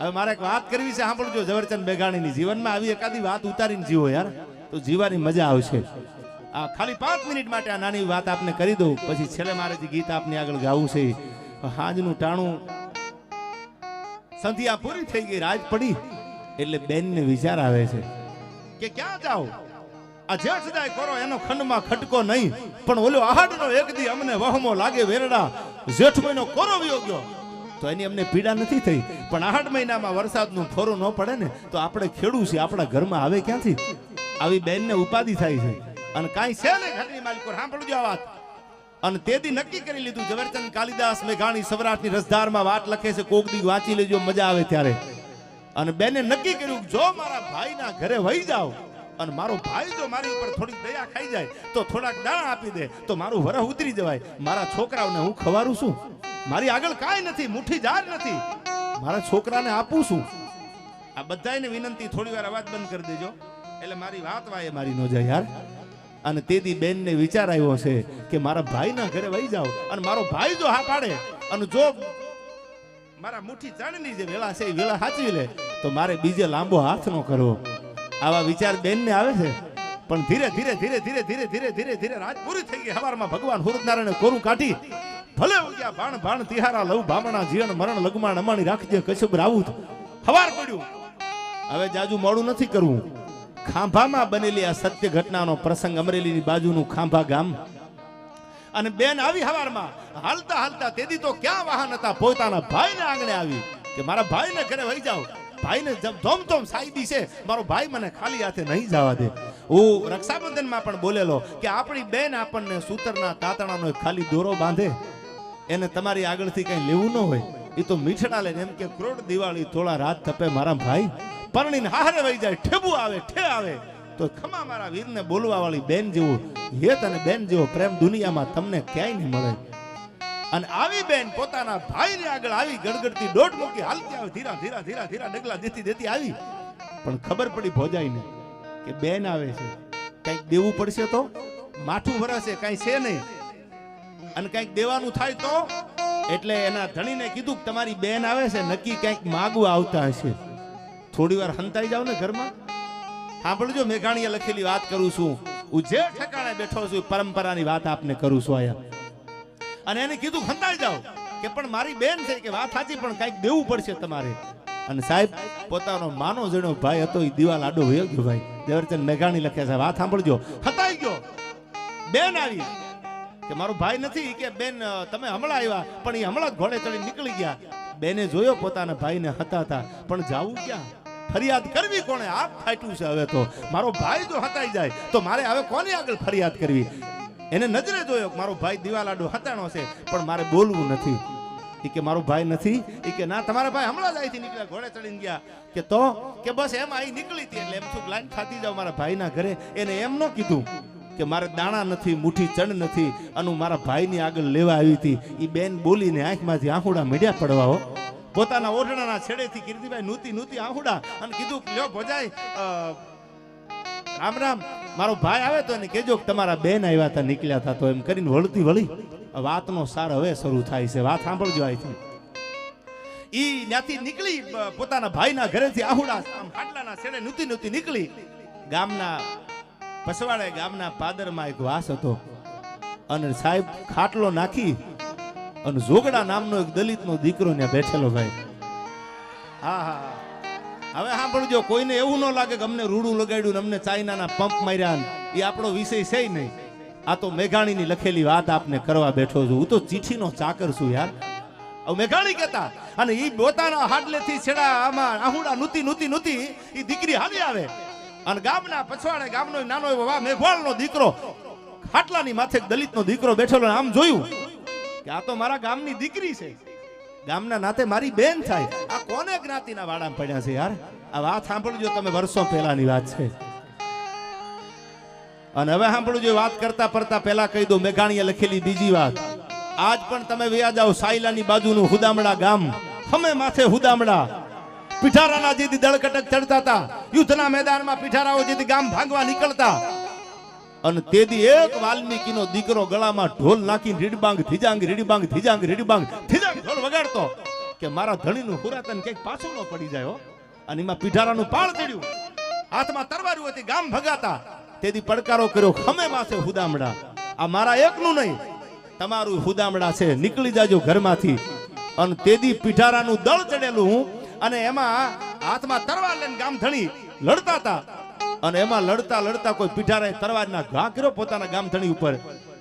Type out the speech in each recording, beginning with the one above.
હવે મારે એક વાત કરવી છે, સાંભળજો, ઝવેરચંદ મેઘાણીની જીવનમાં આવી એકાદી વાત ઉતારીને જીવો યાર. તો જીવાની મજા આવશે. આ ખાલી પાંચ મિનિટ માટે આ નાની વાત આપને કરી દઉં, પછી છેલ્લે મારે જે ગીત આપની આગળ ગાવું છે, હાજનું ટાણું સંધિયા પૂરી થઈ ગઈ રાજ પડી, એટલે બેનને વિચાર આવે છે કે ક્યાં જાઓ આ જેઠ સદાય કરો એનો ખંડમાં ખટકો નહીં, પણ ઓલો આહાડનો એક દી અમને વહમો લાગે વેરડા. જેઠ મહિનો કોરો વિયો તો એની અમને પીડા નથી થઈ. પણ આઠ મહિનામાં વરસાદનું ફોરું ન પડે ને, તો આપણે ખેડૂ છીએ, આપણા ઘરમાં આવે ક્યાંથી? આવી બેનને ઉપાધિ થાય છે. અને કાંઈ છે ને ઘરની માલિકો, સાંભળજો આ વાત. અને તેથી નક્કી કરી લીધું ઝવેરચંદ કાલિદાસ મેઘાણી સૌરાષ્ટ્રની રસધારમાં વાત લખે છે, કોક દી વાંચી લેજો, મજા આવે ત્યારે. અને બેને નક્કી કર્યું, જો મારા ભાઈના ઘરે વહી જાઓ, અને મારો ભાઈ જો મારી ઉપર થોડી દયા ખાઈ જાય, તો થોડાક દાણા આપી દે, તો મારું વરહ ઉતરી જવાય. મારા છોકરાઓને હું ખવારું છું. મારી આગળ કાંઈ નથી, મુઠ્ઠી જાર નથી. મારા છોકરાને આપું છું. આ બધાને વિનંતી, થોડી અવાજ બંધ કરી દેજો. એટલે મારી વાત વાય મારી ન જાય યાર. અને તેથી બેનને વિચાર આવ્યો છે કે મારા ભાઈના ઘરે વહી જાઓ અને મારો ભાઈ જો હા પાડે અને જો મારા મુઠ્ઠી ચાણની જે વેળા છે એ વેળા સાચવી લે, તો મારે બીજે લાંબો હાથ નો કરવો. આવા વિચાર બેનને આવે છે. પણ ધીરે ધીરે ધીરે ધીરે ધીરે ધીરે ધીરે ધીરે રાત પૂરી થઈ ગઈ. હવારમાં ભગવાન હુરનારાયણે કોરું કાઢી ભલે ઉગ્યા ભાણ ભાણ તિહારા લવ ભામણા જીવન મરણ લગમાણ અમાણી રાખજે કશુભ રાવું હવાર પડ્યું. હવે જાજુ મોડું નથી કરવું. ખાંભામાં બનેલી આ સત્ય ઘટનાનો પ્રસંગ અમરેલીની બાજુનું ખાંભા ગામ. અને બેન આવી હવારમાં. હાલતા હાલતા તેદી તો ક્યાં વાહન હતા? પોતાના ભાઈને આંગણે આવી કે મારા ભાઈને ઘરે વહી જાઓ. ભાઈને ધોમ ધોમ સાઈદી છે. મારો ભાઈ મને ખાલી હાથે નહીં જવા દે. હું રક્ષાબંધનમાં પણ બોલેલો કે આપણી બેન આપણને સૂતરના તાતણાનો ખાલી દોરો બાંધે. એને તમારી આગળથી કઈ લેવું ન હોય. એ તો મીઠડા લે એમ કે ક્રોડ દિવાળી થોડા રાત તપે મારા ભાઈ. પરણીને હારે વહી જાય, ઠેબુ આવે, ઠે આવે. તો ખમા મારા વીરને બોલવા વાળી બેન જેવું, હેત અને બેન જેવો પ્રેમ દુનિયામાં તમને ક્યાંય નહીં મળે. અને આવી બેન પોતાના ભાઈને આગળ આવી ગડગડતી દોઢ મૂકી હાલતી આવે, ધીરા ધીરા ધીરા ધીરા ડગલા દેતી દેતી આવી. પણ ખબર પડી ભોજાઈને કે બેન આવે છે. કંઈક દેવું પડશે તો? માઠું ભરાશે કાંઈ છે નહીં. અને કંઈક દેવાનું થાય તો? એટલે એના ધણીને કીધું તમારી બેન આવે છે, નક્કી કંઈક માગવા આવતા હશે. થોડી વાર હંતાઈ જાવ ને ઘરમાં. સાંભળજો, મેઘાણીએ લખેલી વાત કરું છું. હું જે ઠેકાણે બેઠો છું પરંપરાની વાત આપને કરું છું આયા. અને એને કીધું હંતાઈ જાઓ, કે પણ મારી બેન છે કે વાત સાચી, પણ કંઈક દેવું પડશે તમારે. અને સાહેબ, પોતાનો માનો જણો ભાઈ હતો એ દિવાલ આડો ગયો ભાઈ. દેવરચંદ મેઘાણી લખે છે, વાત સાંભળજો. હતાઈ ગયો. બેન આવી. કે મારો ભાઈ નથી કે બેન તમે હમણાં આવ્યા, પણ એ હમણાં ઘોડે ચડી નીકળી ગયા. બેને જોયો પોતાના ભાઈને હતા હતા પણ જાવું ક્યાં? ફરિયાદ કરવી કોણે? આપ ફાટ્યું છે હવે તો. મારો ભાઈ જો હતાઈ જાય, તો મારે હવે કોની આગળ ફરિયાદ કરવી? એને નજરે જોયો મારો ભાઈ દિવાલાડો હતાણો છે, પણ મારે બોલવું નથી. ઈ કે મારો ભાઈ નથી? એ કે ના, તમારા ભાઈ હમણાં જ અહીંથી નીકળ્યા, ઘોડે ચડીને ગયા. કે તો? કે બસ એમ અહીં નીકળી હતી, એટલે એમ શું લાઈન ખાતી જાવ મારા ભાઈના ઘરે. એને એમ ન કીધું. કે મારે દાણા નથી, મુઠ્ઠી ચણ નથી અને મારા ભાઈની આગળ લેવા આવી હતી. એ બેન બોલીને આંખમાંથી આંખોડા મીડ્યા પડવાઓ પોતાના ઓઢણાના છેડેથી કીર્તિભાઈ નૂતી નૂતી આંખોડા અને કીધું લ્યો ભજાય રામ રામ, મારો ભાઈ આવે તો એને કેજો કે તમારા બેન આવ્યા હતા, નીકળ્યા હતા તો એમ કરીને વળતી વળી. વાતનો સાર હવે શરૂ થાય છે. વાત સાંભળજો અહીંથી ઈ ત્યાંથી નીકળી પોતાના ભાઈના ઘરેથી આહુડા હાડલાના છેડે નૂતી નૂતી નીકળી. ગામના પસવાડે ગામના પાદરમાં એક વાસ હતો. અને સાહેબ ખાટલો નાખી અને જોગડા નામનો એક દલિતનો દીકરો ત્યાં બેઠેલો ભાઈ. હા હા. હવે સાંભળજો, કોઈને એવું ન લાગે કે અમને રૂડું લગાડ્યું અમને ચાઇનાના પંપ માર્યા એ આપણો વિષય છે નહીં. આ તો મેઘાણીની લખેલી વાત આપને કરવા બેઠો છું. હું તો ચીઠીનો ચાકર છું યાર. હવે મેઘાણી કહેતા. અને એ પોતાના હાડલેથી છેડા આમાં આહુડા નૂતી, નુતી નુતી એ દીકરી હાલી આવે. અને ગામના પછવાડે ગામનો નાનો એવો વા મેઘવાળનો દીકરો, ખાટલાની માથે દલિતનો દીકરો બેઠેલો આમ જોયું કે આ તો મારા ગામની દીકરી છે. ગામના નાતે મારી બેન થાય. આ કોને જ્ઞાતિના વાડામાં પડ્યા છે યાર? આ વાત સાંભળજો, તમે વર્ષો પહેલાની વાત છે. અને હવે સાંભળજો વાત કરતા પડતા પહેલા કહી દઉં, મેઘાણીએ લખેલી બીજી વાત. આજ પણ તમે વ્યા જાઓ સાયલાની બાજુનું હુદામડા ગામ. હમે માથે હુદામડા. પીઠારાના જેથી દળકટક ચડતા હતા યુદ્ધના મેદાનમાં પિઠારાઓ જેથી ગામ ભાંગવા નીકળતા. અને તેદી એક વાલ્મીકીનો દીકરો ગળામાં ઢોલ નાખી રીડબાંગ ધીજાંગ રીડબાંગ ધીજાંગ રીડબાંગ ધીજાંગ ઢોલ વગાડતો કે મારા ધણીનું પુરાતન કંઈક પાછું ન પડી જાય અને એમાં પિઠારાનું પાળ ચડ્યું. હાથમાં તરવારું હતી, ગામ ભગાતા. તેથી પડકારો કર્યો, ખમે માસે હુદામડા? આ મારા એકનું નહીં. તમારું હુદામડા છે. નીકળી જાજો ઘરમાંથી. અને તેદી પિઠારાનું દળ ચડેલું હું અને એમાં હાથમાં તરવાર લઈને ગામ ધણી લડતા હતા અને એમાં લડતા લડતા કોઈ પીઠારાએ તરવારના ઘા કર્યો પોતાના ગામ ધણી ઉપર.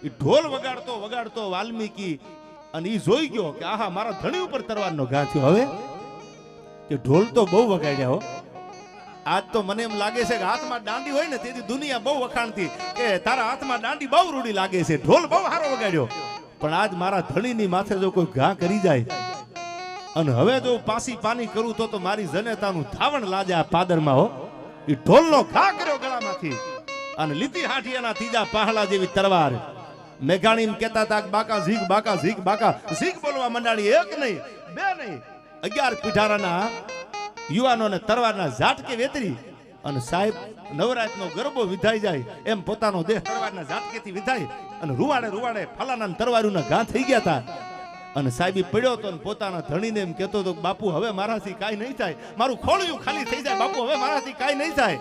એ ઢોલ વગાડતો વગાડતો વાલ્મીકી અને એ જોઈ ગયો કે આહા, મારા ધણી ઉપર તરવારનો ઘા થયો. હવે કે ઢોલ તો બહુ વગાડ્યા હો. આજ તો મને એમ લાગે છે કે હાથમાં દાંડી હોય ને તેથી દુનિયા બહુ વખાણતી. કે તારા હાથમાં દાંડી બહુ રૂડી લાગે છે. ઢોલ બહુ સારો વગાડ્યો. પણ આજ મારા ધણીની માથે જો કોઈ ઘા કરી જાય અને હવે જો પાસી પાની કરું તો મારી જનેતાનું ધાવણ લાજા પાદરમાં હો. એ ઢોલનો ઘા કર્યો ગળામાંથી. અને લીધી હાઠિયાના ત્રીજા પહાડા જેવી તરવાર મેઘાણી કહેતા હતા કે, બાકા ઝીક બાકા ઝીક બાકા ઝીક બોલવા મંડાણી એક નહીં, બે નહીં. અગિયાર પીઠારાના યુવાનોને તરવારના ઝાટકે વેતરી. અને સાહેબ, નવરાતનો ગરબો વિધાઈ જાય. એમ પોતાનો દેહ તરવારના ઝાટકેથી વિધાય અને રૂવાડે રૂવાડે ફલાના તરવારુના ઘા થઈ ગયા હતા. અને સાહેબી પડ્યો તો ને પોતાના ધણીને એમ કહેતો હતો બાપુ, હવે મારાથી કાંઈ નહીં થાય. મારું ખોળિયું ખાલી થઈ જાય. બાપુ, હવે મારાથી કાંઈ નહીં થાય.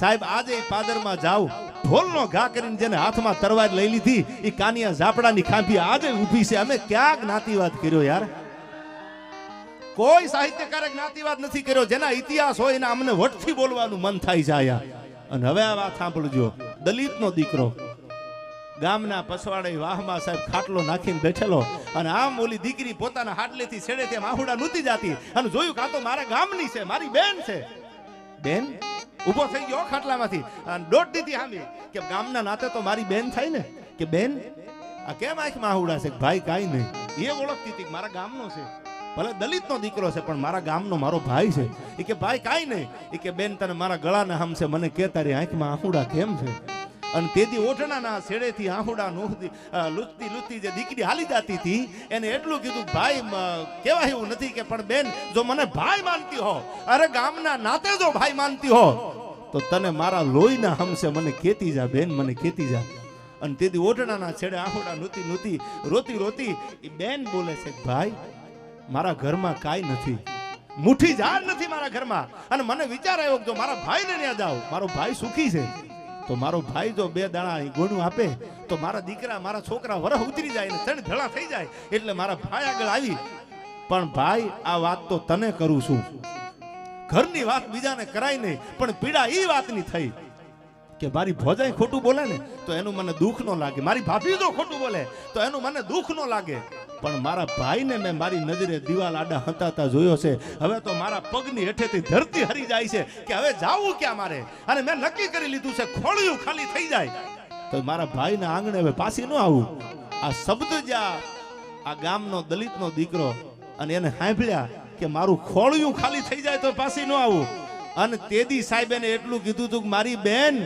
સાહેબ, આજે પાદરમાં જાઉં ઢોલનો ઘા કરીને જેને હાથમાં તરવાર લઈ લીધી એ કાનિયા ઝાપડાની ખાંભી આજે ઊભી છે. અમે ક્યાંક જ્ઞાતિવાદ કર્યો યાર. કોઈ સાહિત્યકારે જ્ઞાતિવાદ નથી કર્યો. જેના ઇતિહાસ હોય એના અમને વટથી બોલવાનું મન થાય આયા અને હવે આ વાત સાંભળજો. દલિતનો દીકરો ગામના પસવાડે વાહમાં સાહેબ ખાટલો નાખીને બેઠેલો. અને આમ ઓલી દીકરી પોતાના હાડલેથી છેડે તેમ આહુડા નૂતી જાતી. અને જોયું કાં તો મારા ગામની છે, મારી બેન છે. બેન? ઊભો થઈ ગયો ખાટલામાંથી. અને દોઢ દીધી હામી કે ગામના નાતે તો મારી બેન થાય ને. કે બેન, આ કેમ આંખમાં આહુડા છે? ભાઈ કાંઈ નહીં. એ ઓળખતી હતી મારા ગામનો છે. ભલે દલિતનો દીકરો છે, પણ મારા ગામનો મારો ભાઈ છે. એ કે ભાઈ કાંઈ નહીં. એ કે બેન, તને મારા ગળાના હમ છે. મને કે તારી આંખમાં આહુડા કેમ છે? અને તેથી ઓઠણાના છેડેથી આહુડા નોખતી લૂંટતી લૂંટતી જે દીકરી હાલી જાતી હતી, એને એટલું કીધું, ભાઈ કહેવાય એવું નથી કે, પણ બેન, જો મને ભાઈ માનતી હો, અરે ગામના નાતે જો ભાઈ માનતી હો, તો તને મારા લોહીના હમસે મને ખેતી જા, બેન, મને ખેતી જા. અને તેથી ઓઢણાના છેડે આહુડા નૂતી નૂતી રોતી રોતી એ બેન બોલે છે, ભાઈ, મારા ઘરમાં કાંઈ નથી. મુઠ્ઠી ઝાડ નથી મારા ઘરમાં. અને મને વિચાર આવ્યો જો મારા ભાઈને ત્યાં જાઉં, મારો ભાઈ સુખી છે. તો મારો ભાઈ જો બે દાણા અહીં ગોણું આપે, તો મારા દીકરા, મારા છોકરા વરહ ઉતરી જાય ને ત્રણ ભેળા થઈ જાય, એટલે મારા ભાઈ આગળ આવી. પણ ભાઈ, આ વાત તો તને કરું છું. ઘરની વાત બીજાને કરાય નહીં, પણ પીડા એ વાતની થઈ કે મારી ભોજાઈ ખોટું બોલે ને, તો એનું મને દુઃખ ન લાગે. મારી ભાભી જો ખોટું બોલે, તો એનું મને દુઃખ ન લાગે. પણ મારા ભાઈને મેં મારી નજરે દિવાલ આડા હંતાતા જોયો છે. હવે તો મારા પગની હેઠેથી ધરતી હરી જાય છે કે હવે જાવું ક્યાં મારે? અને મેં નક્કી કરી લીધું છે, ખોળિયું ખાલી થઈ જાય. તો મારા ભાઈના આંગણે હવે પાછી ન આવું. આ શબ્દ જ્યાં આ ગામનો દલિતનો દીકરો અને એને સાંભળ્યા કે મારું ખોળિયું ખાલી થઈ જાય તો પાછી ન આવું. અને તેદી સાહેબ એને એટલું કીધું હતું કે મારી બેન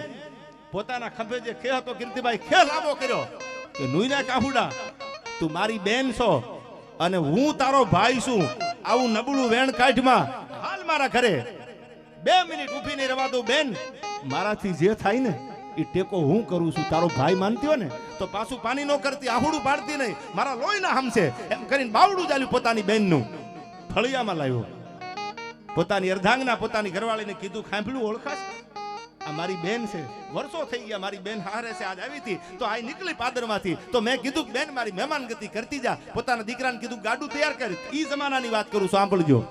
પોતાના ખંભે જે ખે હતો કીર્તિભાઈ ખે લાંબો કર્યો. કે નુઈના કાહુડા તું મારી બેન છો અને હું તારો ભાઈ છું. આવું નબળું વેણ કાઢમાં હાલ મારા ઘરે. બે મિનિટ ઊભી નહીં રવા દઉં બેન. મારાથી જે થાય ને, એ ટેકો હું કરું છું. તારો ભાઈ માનતી ને, તો પાછું પાણી ન કરતી, આહુડું પાડતી નહીં. મારા લોહીના હમશે. એમ કરીને બાવડું ચાલ્યું પોતાની બેનનું. ફળિયામાં લાવ્યો. પોતાની અર્ધાંગના પોતાની ઘરવાળીને કીધું ખાંભળું ઓળખાશ? આ બેન છે. વર્ષો થઈ ગયા મારી બેન હારે છે, આજ આવી હતી. તો આ નીકળી પાદરમાંથી. તો મેં કીધું બેન, મારી મહેમાન ગતિ કરતી જા. પોતાના દીકરાને કીધું, ગાડું તૈયાર કરી. ઈ જમાનાની વાત કરું સાંભળજો.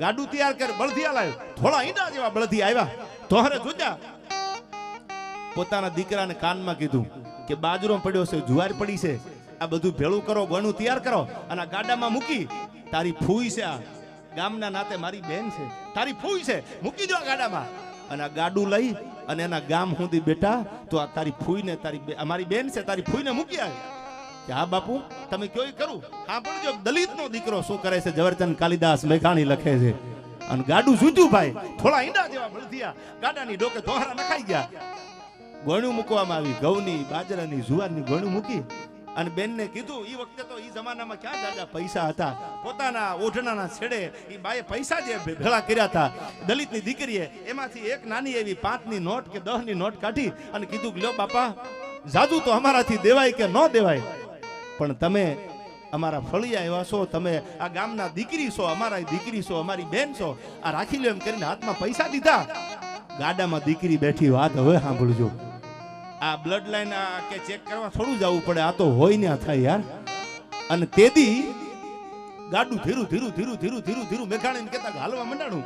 ગાડું તૈયાર કર બળદિયા લાવ્યો થોડા ઈંડા જેવા બળધી આવ્યા. તો હરે જોજા. પોતાના દીકરાને કાનમાં કીધું કે, બાજરો પડ્યો છે, જુવાર પડી છે. આ બધું ભેળું કરો ગણું તૈયાર કરો. અને ગાડામાં મૂકી, તારી ફૂઈ છે આ ગામના નાતે મારી બેન છે. તારી ફૂઈ છે. મૂકી દો આ ગાડામાં. અને આ ગાડું લઈ અને એના ગામ સુધી બેટા તો આ તારી ફૂઈને તારી મારી બેન છે, તારી ફૂઈને મૂકી આવી. કે હા બાપુ, તમે કયો કરું? હા પણ જો દલિતનો દીકરો શું કરે છે? ઝવેરચંદ કાલિદાસ મેઘાણી લખે છે. અને ગાડું જૂત્યું ભાઈ, થોડા ઈંડા જેવા બળદિયા ગાડાની ડોકે ધોહરા નખાઈ ગયા. ગોણું મૂકવામાં આવી, ઘઉંની, બાજરાની, જુવારની ગોણું મૂકી અને બેનને કીધું એ વખતે તો એ જમાનામાં ક્યાં દાદા પૈસા હતા? પોતાના ઓઢણાના છેડે એ બાએ પૈસા જે ભેળા કર્યા હતા. દલિતની દીકરીએ એમાંથી એક નાની એવી પાંચની નોટ કે દસની નોટ કાઢી અને કીધું કે લો બાપા જાદુ તો અમારાથી દેવાય કે ન દેવાય? પણ તમે અમારા ફળિયા એવા છો, તમે આ ગામના દીકરી છો, અમારા દીકરી છો, અમારી બેન છો. આ રાખી લો એમ કરીને હાથમાં પૈસા દીધા. ગાડામાં દીકરી બેઠી, વાત હવે સાંભળજો. આ બ્લડ લાઈન કે ચેક કરવા થોડું જવું પડે. આ તો હોય ને થાય યાર. અને તેદી ગાડું ધીરું ધીરું ધીરું ધીરું ધીરું ધીરું મેઘાણીને કહેતા હાલવા મંડાણું.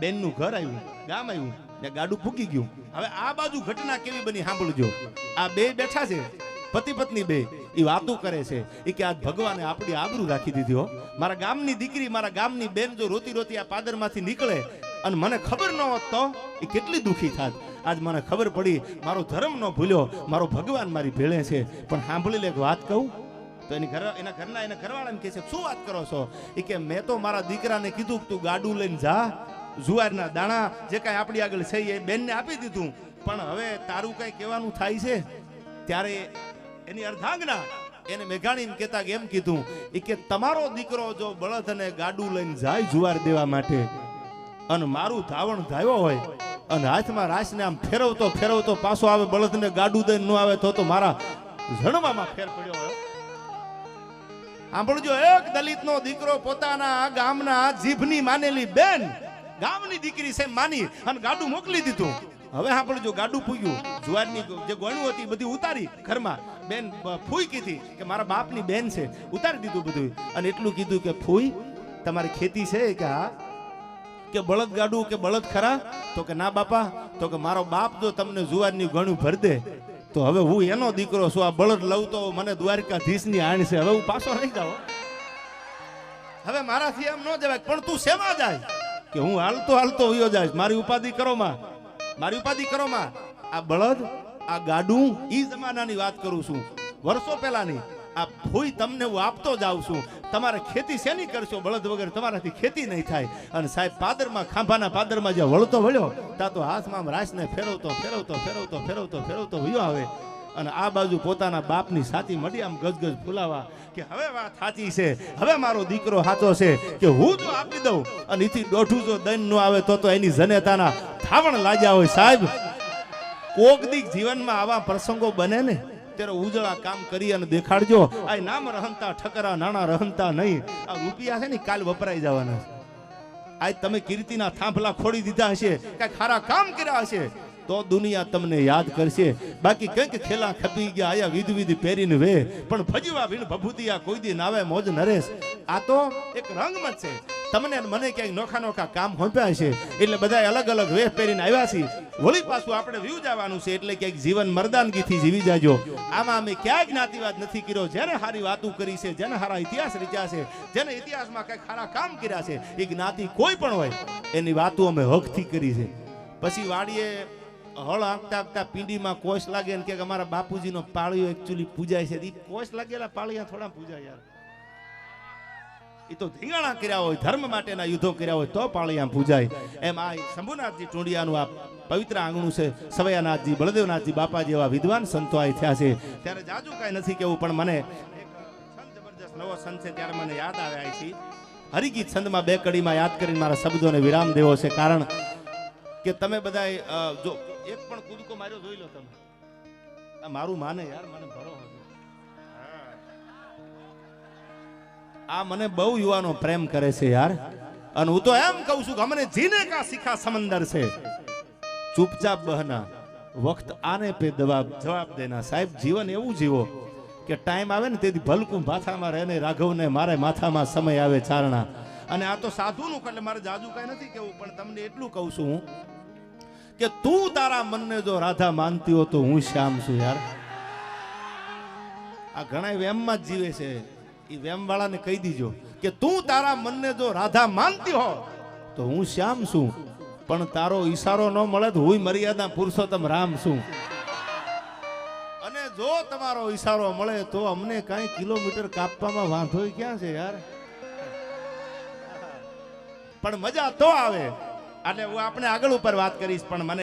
બેનનું ઘર આવ્યું ગામ આવ્યું ને ગાડું ફૂકી ગયું. હવે આ બાજુ ઘટના કેવી બની સાંભળજો. આ બે બેઠા છે, પતિ પત્ની બે. એ વાતો કરે છે. એ કે આજ ભગવાને આપણી આબરૂ રાખી દીધી હો. મારા ગામની દીકરી, મારા ગામની બેન જો રોતી રોતી આ પાદરમાંથી નીકળે અને મને ખબર ન હોત તો એ કેટલી દુઃખી થાત. આજ મને ખબર પડી, મારો ધર્મ ન ભૂલ્યો, મારો ભગવાન મારી ભેળે છે. પણ સાંભળી લે વાત કહું? તો એની ઘર, એના ઘરના, એના ઘરવાળાને કહે છે, શું વાત કરો છો? એ કે, મેં તો મારા દીકરાને કીધું તું ગાડું લઈને જા, જુવારના દાણા જે કાંઈ આપણી આગળ છે એ બેનને આપી દીધું. પણ હવે તારું કાંઈ કહેવાનું થાય છે? ત્યારે એની અર્ધાંગના એને મેઘાણીને કહેતા એમ કીધું, એ કે, તમારો દીકરો જો બળદ અને ગાડું લઈને જાય જુવાર દેવા માટે અને મારું ધાવણ ધાવ્યો હોય અને હાથમાં રાસને આમ ફેરવતો ફેરવતો પાછો આવે, બળદને ગાડું દઈને ન આવે તો તો મારા જણવામાં ફેર પડ્યો હોય. સાંભળજો, એક દલિતનો દીકરો પોતાના ગામના જીભની માનેલી બેન ગામની દીકરી છે માની અને ગાડું મોકલી દીધું. હવે સાંભળજો, ગાડું ફૂગ્યું જુવારની જે ગોણું હતી બધી ઉતારી ઘરમાં. બેન ફૂઈ કીધી કે મારા બાપની બેન છે, ઉતારી દીધું બધું. અને એટલું કીધું કે ફૂઈ, તમારી ખેતી છે કે હા કે બળદ ગાડું કે બળદ ખરા? તો કે ના બાપા, તો કે મારો બાપ જો તમને જુવારની ગણું ભર દે, તો હવે હું એનો દીકરો છું, આ બળદ લઉં તો મને દ્વારકાધીશની આણ છે. હવે હું પાછો રહી જાઉં. હવે મારાથી એમ ન જવાય, પણ તું શેમાં જાય? કે હું હાલતો હાલતો વયો જાય મારી ઉપાધિ કરો માં. મારી ઉપાધિ કરો માં. આ બળદ, આ ગાડું ઈ જમાનાની વાત કરું છું. વર્ષો પહેલાની. આ ભૂઈ તમને હું આપતો જાઉં છું. તમારે ખેતી શેની કરશો? બળદ વગર તમારાથી ખેતી નહીં થાય. અને સાહેબ, પાદરમાં, ખાંભાના પાદરમાં જે વળતો વળ્યો તા તો હાથમાં આમ રાસને ફેરવતો ફેરવતો ફેરવતો ફેરવતો ફેરવતો વયો આવે. અને આ બાજુ પોતાના બાપની સાથી મળી આમ ગજગજ ફૂલાવા કે હવે વાત સાચી છે. હવે મારો દીકરો સાચો છે કે હું જો આપી દઉં. અને એથી દોઢું જો દન ન આવે તો તો એની જનેતાના થાવણ લાગ્યા હોય સાહેબ. કોક દીક જીવનમાં આવા પ્રસંગો બને ને? ત્યારે ઉજળા કામ કરી અને દેખાડજો. આ નામ રહનતા ઠકરા, નાણા રહનતા નહીં. આ રૂપિયા છે ને કાલ વપરાઈ જવાના આજ તમે કીર્તિના થાંભલા ખોડી દીધા હશે કઈ ખારા કામ કર્યા હશે. તો દુનિયા તમને યાદ કરશે. બાકી કંઈક ખેલા ખપી ગયા, આયા વિધ વિધ પહેરીને વે. પણ ભજવા ભીણ ભભૂતિયા કોઈ દી નાવે મોજ નરેશ. આ તો એક રંગમત છે. તમને મને ક્યાંક નોખા નોખા કામ હોંપ્યા છે. એટલે બધા અલગ અલગ વેશ પહેરીને આવ્યા છીએ. વળી પાછું આપણે વ્યૂ જવાનું છે એટલે ક્યાંક જીવન મરદાનગીથી જીવી જાજો. આમાં અમે ક્યાંય જ્ઞાતિવાદ નથી કર્યો. જેને સારી વાતો કરી છે જેને સારા ઇતિહાસ રચ્યા છે જેને ઇતિહાસમાં કંઈક સારા કામ કર્યા છે, એ જ્ઞાતિ કોઈ પણ હોય, એની વાતો અમે હકથી કરી છે. પછી વાડીએ હળ આંકતા આંકતા પીંડીમાં કોષ લાગે ને કે અમારા બાપુજીનો પાળીઓ એકચ્યુઅલી પૂજાય છે. એ કોષ લાગેલા પાળિયા થોડા પૂજાય યાર. એ તો ધીંગાણા કર્યા હોય, ધર્મ માટેના યુદ્ધો કર્યા હોય તો પાળિયા પૂજાય. એમ આ શંભુનાથજી ટુંડિયાનું આ પવિત્ર આંગણું છે. સવયાનાથજી, બળદેવનાથજી બાપા જેવા વિદ્વાન સંતો આ થયા છે. ત્યારે જાજુ કાંઈ નથી કેવું, પણ મને જબરજસ્ત નવો સંત છે, ત્યારે મને યાદ આવ્યા છે હરિગીત છંદમાં બે કડીમાં યાદ કરીને મારા શબ્દોને વિરામ દેવો છે. કારણ કે તમે બધા જો માર્યો જોઈ લો તમે. આ મારું માને યાર, મને ભરો આ મને બહુ યુવાનો પ્રેમ કરે છે યાર. અને હું તો એમ કહું છું કે અમને જીને કા શીખા સમંદર છે? ચૂપચાપ બહના. વખત આને પે જવાબ જવાબ દેના. સાહેબ, જીવન એવું જીવો કે ટાઈમ આવે ને તેથી ભલકું ભાથામાં રહે ને રાઘવને મારે માથામાં સમય આવે ચારણા. અને આ તો સાધુનું, એટલે મારે જાજુ કાંઈ નથી કેવું પણ તમને એટલું કહું છું હું કે તું તારા મનને જો રાધા માનતી હો તો હું શ્યામ છું યાર. આ ઘણા વેમમાં જ જીવે છે. એ વેમવાળાને કહી દીજો કે તું તારા મનને જો રાધા માનતી હો તો હું શ્યામ છું. પણ તારો ઈશારો ન મળે તો હું મર્યાદા પુરુષોત્તમ રામ છું. અને જો તમારો ઈશારો મળે તો અમને કાંઈ કિલોમીટર કાપવામાં વાંધો ક્યાં છે યાર? પણ મજા તો આવે. એટલે હું આપણે આગળ ઉપર વાત કરીશ પણ મને